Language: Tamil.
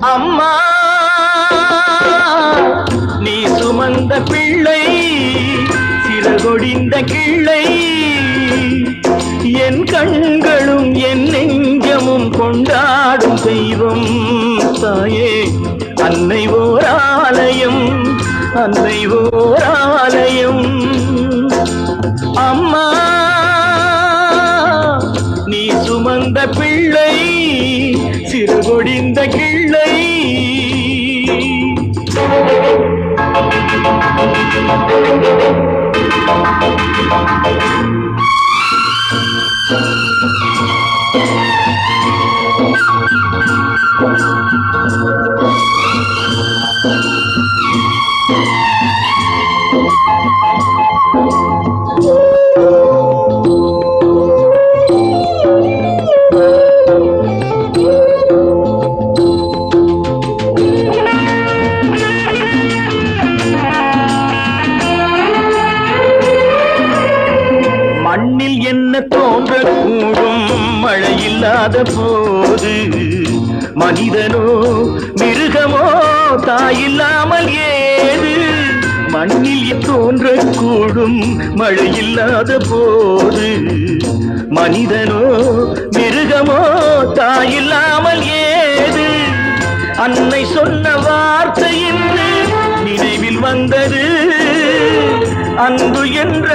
அம்மா நீ சுமந்த பிள்ளை சிறகொடிந்த கிள்ளை. என் கண்களும் என் நெஞ்சமும் கொண்டாடும் தெய்வம் தாயே. அன்னை ஓர் ஆலயம் அன்னை ஓர் ஆலயம் அம்மா நீ சுமந்த பிள்ளை சிறுகொடிந்த கிள்ளை கண்ணில் என்ன தோன்றக்கூடும் மழையில்லாத போது மனிதனோ மிருகமோ தாயில்லாமல் ஏது? மண்ணில் தோன்றக்கூடும் மழையில்லாத போது மனிதனோ மிருகமோ தாயில்லாமல் ஏது? அன்னை சொன்ன வார்த்தை என்று நினைவில் வந்தது. அன்பு என்ற